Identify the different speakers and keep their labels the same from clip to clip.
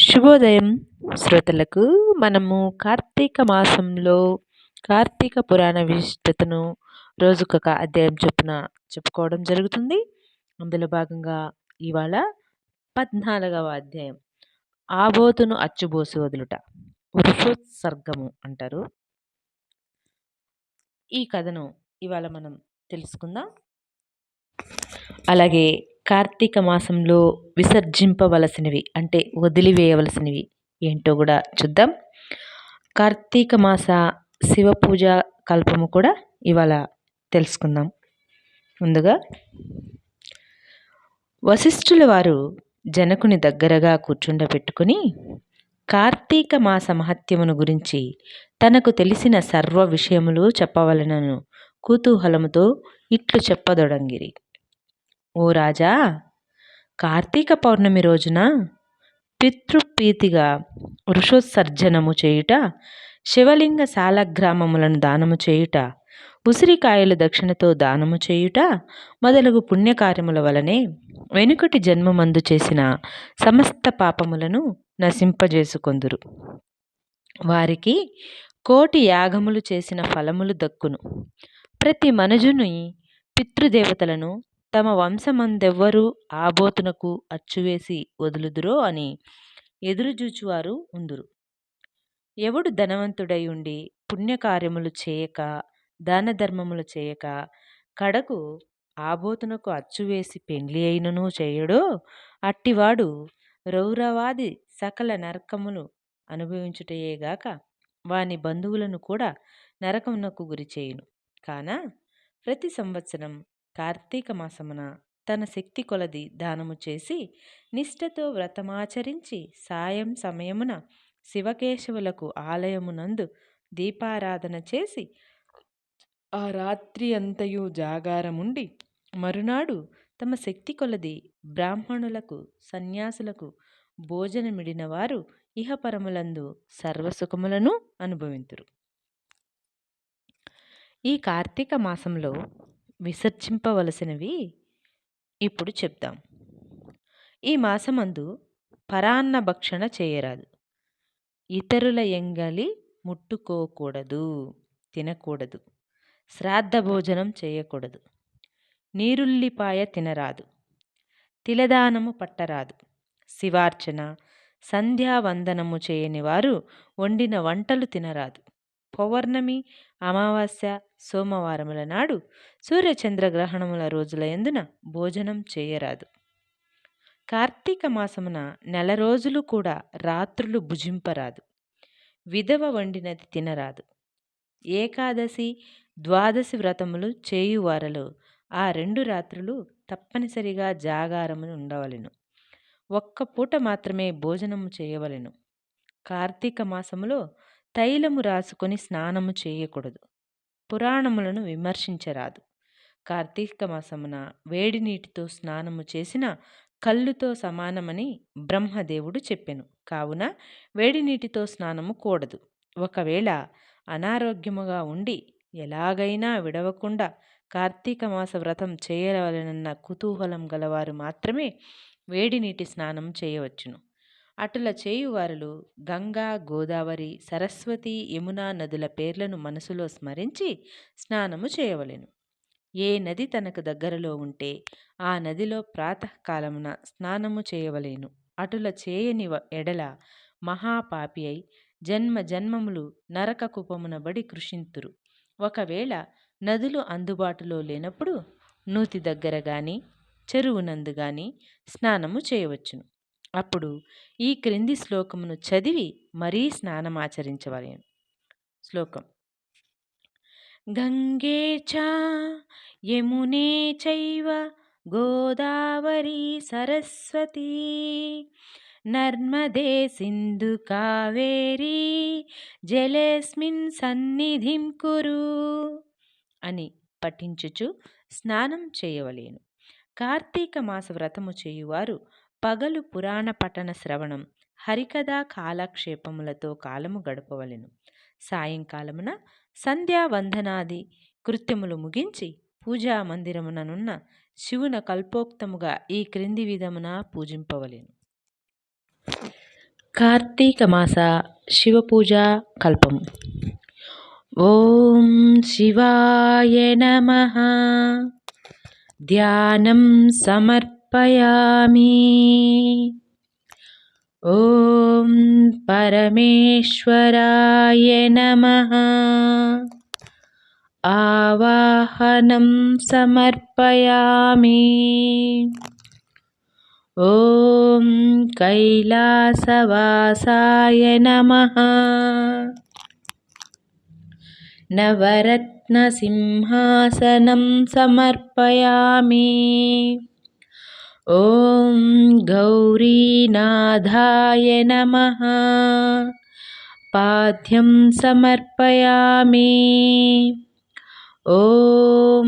Speaker 1: శుభోదయం శ్రోతలకు. మనము కార్తీక మాసంలో కార్తీక పురాణ విశిష్టతను రోజుకొక అధ్యాయం చొప్పున చెప్పుకోవడం జరుగుతుంది. అందులో భాగంగా ఇవాళ పద్నాలుగవ అధ్యాయం. ఆబోతును అచ్చుబోసి వదులుట. వృషోత్సర్గము అంటారు. ఈ కథను ఇవాళ మనం తెలుసుకుందాం. అలాగే కార్తీక మాసంలో విసర్జింపవలసినవి అంటే వదిలివేయవలసినవి ఏంటో కూడా చూద్దాం. కార్తీక మాస శివ పూజ కల్పము కూడా ఇవాళ తెలుసుకుందాం. ముందుగా వశిష్ఠుల వారు జనకుని దగ్గరగా కూర్చుండబెట్టుకుని కార్తీక మాస మహత్యమును గురించి తనకు తెలిసిన సర్వ విషయములు చెప్పవలనను కుతూహలముతో ఇట్లు చెప్పదొడంగిరి. ఓ రాజా కార్తీక పౌర్ణమి రోజున పితృప్రీతిగా వృషోత్సర్జనము చేయుట శివలింగ శాలగ్రామములను దానము చేయుట ఉసిరికాయలు దక్షిణతో దానము చేయుట మొదలగు పుణ్యకార్యముల వలనే వెనుకటి జన్మమందు చేసిన సమస్త పాపములను నశింపజేసుకొందురు. వారికి కోటి యాగములు చేసిన ఫలములు దక్కును. ప్రతి మనుజుని పితృదేవతలను తమ వంశమందెవ్వరూ ఆబోతునకు అచ్చువేసి వదులుదురో అని ఎదురుజూచువారు ఉందురు. ఎవడు ధనవంతుడై ఉండి పుణ్యకార్యములు చేయక దాన ధర్మములు చేయక కడకు ఆబోతునకు అచ్చువేసి పెండ్లి అయినను చేయడో అట్టివాడు రౌరవాది సకల నరకములు అనుభవించుటయేగాక వాని బంధువులను కూడా నరకమునకు గురిచేయును కాన ప్రతి సంవత్సరం కార్తీక మాసమున తన శక్తి కొలది దానము చేసి నిష్ఠతో వ్రతమాచరించి సాయం సమయమున శివకేశవులకు ఆలయమునందు దీపారాధన చేసి ఆ రాత్రి అంతయు జాగారముండి మరునాడు తమ శక్తి కొలది బ్రాహ్మణులకు సన్యాసులకు భోజనమిడిన వారు ఇహపరములందు సర్వసుఖములను అనుభవింతురు. ఈ కార్తీక మాసంలో విసర్జింపవలసినవి ఇప్పుడు చెప్దాం. ఈ మాసమందు పరాన్న భక్షణ చేయరాదు. ఇతరుల ఎంగలి ముట్టుకోకూడదు తినకూడదు. శ్రాద్ధ భోజనం చేయకూడదు. నీరుల్లిపాయ తినరాదు. తిలదానము పట్టరాదు. శివార్చన సంధ్యావందనము చేయని వారు వండిన వంటలు తినరాదు. పౌర్ణమి అమావాస్య సోమవారముల నాడు సూర్యచంద్రగ్రహణముల రోజుల ఎందున భోజనం చేయరాదు. కార్తీక మాసమున నెల రోజులు కూడా రాత్రులు భుజింపరాదు. విధవ వండినది తినరాదు. ఏకాదశి ద్వాదశి వ్రతములు చేయువారలో ఆ రెండు రాత్రులు తప్పనిసరిగా జాగారమును ఉండవలెను. ఒక్క పూట మాత్రమే భోజనము చేయవలెను. కార్తీక మాసములో తైలము రాసుకొని స్నానము చేయకూడదు. పురాణములను విమర్శించరాదు. కార్తీక మాసమున వేడి నీటితో స్నానము చేసిన కళ్ళుతో సమానమని బ్రహ్మదేవుడు చెప్పెను. కావున వేడి నీటితో స్నానము కూడదు. ఒకవేళ అనారోగ్యముగా ఉండి ఎలాగైనా విడవకుండా కార్తీక మాస వ్రతం చేయవలనన్న కుతూహలం గలవారు మాత్రమే వేడి నీటి స్నానం చేయవచ్చును. అటుల చేయువారులు గంగా గోదావరి సరస్వతి యమున నదుల పేర్లను మనసులో స్మరించి స్నానము చేయవలెను. ఏ నది తనకు దగ్గరలో ఉంటే ఆ నదిలో ప్రాతకాలమున స్నానము చేయవలేను. అటుల చేయని ఎడల మహాపాపి అయి జన్మ జన్మములు నరక కుపమున బడి కృషింతురు. ఒకవేళ నదులు అందుబాటులో లేనప్పుడు నూతి దగ్గర కానీ చెరువునందు కానీ స్నానము చేయవచ్చును. అప్పుడు ఈ క్రింది శ్లోకమును చదివి మరీ స్నానమాచరించవలెను శ్లోకం. గంగే చ యమునే చైవ గోదావరి సరస్వతి నర్మదే సింధు కావేరి జలేస్మిన్ సన్నిధిం కురు అని పఠించుచు స్నానం చేయవలేను. కార్తీక మాస వ్రతము చేయువారు పగలు పురాణ పఠన శ్రవణం హరికథా కాలక్షేపములతో కాలము గడపవలెను. సాయంకాలమున సంధ్యావందనాది కృత్యములు ముగించి పూజా మందిరముననున్న శివున కల్పోక్తముగా ఈ క్రింది విధమున పూజింపవలెను. కార్తీక మాస శివపూజ కల్పం ఓం శివాయ నమ. ధ్యానం సమర్ప र्पयामि ॐ परमेश्वराय नमः। आवाहनं समर्पयामि। ॐ कैलासवासाय नमः। नवरत्नसिंहासनं समर्पयामि। ॐ गौरीनाथाय नमः। पाद्यं समर्पयामि। ॐ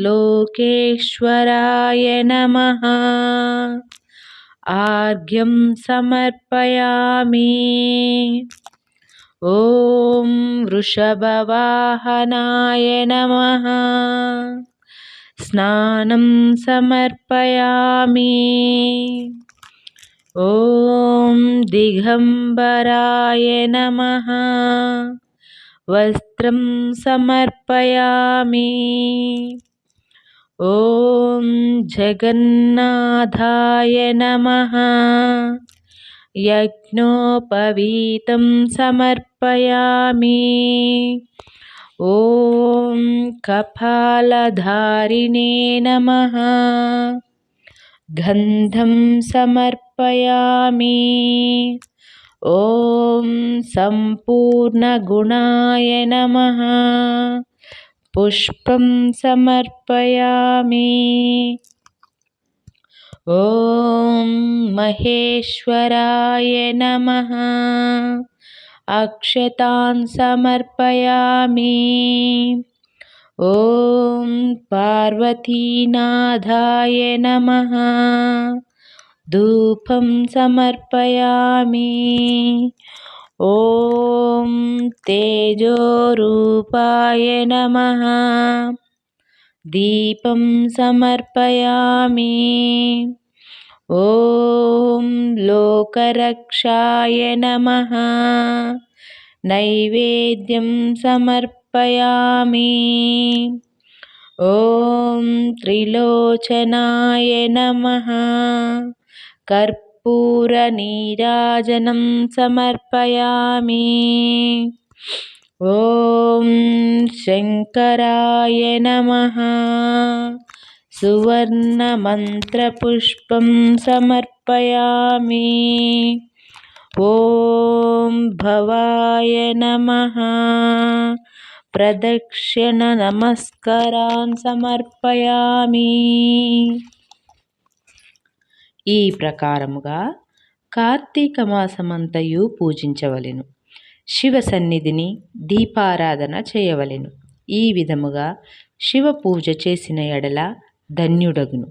Speaker 1: लोकेश्वराय नमः। आर्घ्यं समर्पयामि। ॐ वृषभवाहनाय नमः స్నానం సమర్పయామి. ఓం దిగంబరాయ నమ. వస్త్రం సమర్పయామి. ఓం జగన్నాథాయ నమ. యజ్ఞోపవీతం సమర్పయామి. ॐ कपालधारिणे नमः। गन्धं समर्पयामि। ॐ सम्पूर्णगुणाय नमः। पुष्पं समर्पयामि। ॐ महेश्वराय नमः। अक्षतान् समर्पयामि ॐ पार्वतीनाथाय नमः धूपं समर्पयामि ॐ तेजोरूपाय नमः दीपं समर्पयामि ॐ लोकरक्षाय नमः नैवेद्यं समर्पयामि ॐ त्रिलोचनाय नमः कर्प कर्पूरनीराजनं समर्पयामि ॐ शङ्कराय नमः सुवर्णमन्त्रपुष्पं समर्पयामि ॐ भवाय नमः प्रदक्षिणनमस्कारान् समर्पयामि ఈ ప్రకారముగా కార్తీక మాసమంతయు పూజించవలెను శివ సన్నిధిని దీపారాధన చేయవలెను ఈ విధముగా శివ పూజ చేసిన ఎడల ధన్యుడగును.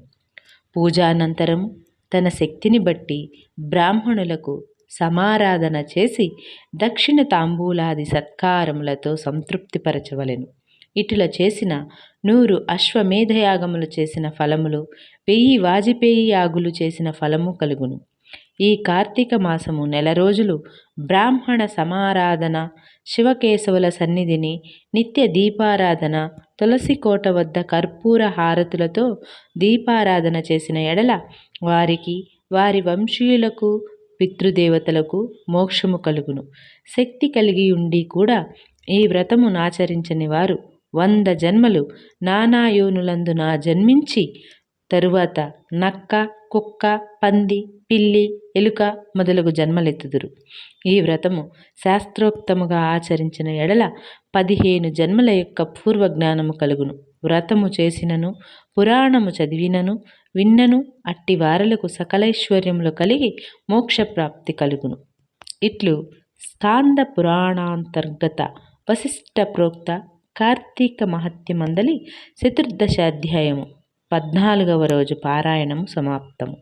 Speaker 1: పూజానంతరం తన శక్తిని బట్టి బ్రాహ్మణులకు సమారాధన చేసి దక్షిణ తాంబూలాది సత్కారములతో సంతృప్తిపరచవలెను. ఇటుల చేసిన నూరు అశ్వమేధయాగములు చేసిన ఫలములు వెయ్యి వాజపేయి యాగులు చేసిన ఫలము కలుగును. ఈ కార్తీక మాసము నెల రోజులు బ్రాహ్మణ సమారాధన శివకేశవుల సన్నిధిని నిత్య దీపారాధన తులసి కోట వద్ద కర్పూర హారతులతో దీపారాధన చేసిన ఎడల వారికి వారి వంశీయులకు పితృదేవతలకు మోక్షము కలుగును. శక్తి కలిగి ఉండి కూడా ఈ వ్రతమునాచరించని వారు వంద జన్మలు నానాయోనులందున జన్మించి తరువాత నక్క కుక్క పంది పిల్లి ఎలుక మొదలగు జన్మలెత్తుదురు. ఈ వ్రతము శాస్త్రోక్తముగా ఆచరించిన ఎడల పదిహేను జన్మల యొక్క పూర్వజ్ఞానము కలుగును. వ్రతము చేసినను పురాణము చదివినను విన్నను అట్టి వారలకు సకలైశ్వర్యములు కలిగి మోక్షప్రాప్తి కలుగును. ఇట్లు స్కాంద పురాణాంతర్గత వశిష్ట ప్రోక్త కార్తీక మహత్యమందలి చతుర్దశ అధ్యాయము పద్నాలుగవ రోజు పారాయణము సమాప్తము.